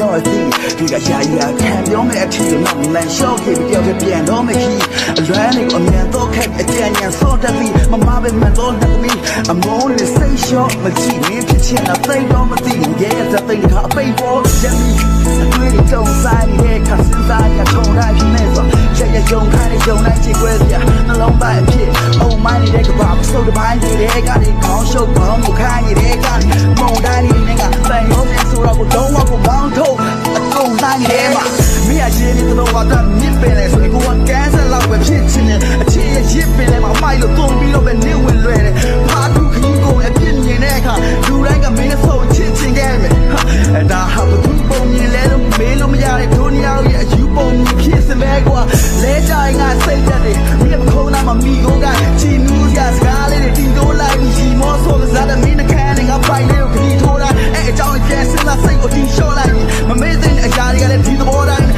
တော့ကြီးချန်တော့ဒီဒီကရာရာခံပြောမဲ့အထီးတော့လန်လျှော့ခဲ့ပြီးတယောက်ပြန်တော့မခီအလွမ်းလေးကိုအမြန်တော့ခက်အကြံဉာဏ်စော့တတ်ပြီးမမပဲမှန်တော့နှစ်သမီးအမောလေးစိတ်လျှော့မကြည့်နေဖြစ်ချင်တာသိတော့မသိဘူးရဲ့တဲ့သိတာအပိတ်ပေါ်ရမီအတွေ့အကြုံဆိုင်ရဲ့ခစင်းသားရထုံတိုင်းဖြစ်နေဆိုရရယုံခိုင်းတဲ့ယုံတိုင်းချစ်ခွဲစရာနှလုံးသားအဖြစ်အုံမိုင်းနေတဲ့ကဘာမစုပ်တစ်ပိုင်းနေတဲ့ကနေခေါင်းရှုပ်ခေါင်းကိုခိုင်းနေတဲ့ကနေ အကုန်တိုင်းနေတဲ့မှာမိရချင်းနေတော့ကတော့မြင့်ပင်လေဆိုရင်ကိုကကန်းဆက်လောက်ပဲဖြစ်ချင်တယ်အချစ်ရဲ့ရစ်ပင်လေမှာမိုက်လို့တုံပြီးတော့ပဲ တဲ့အရာတွေကလ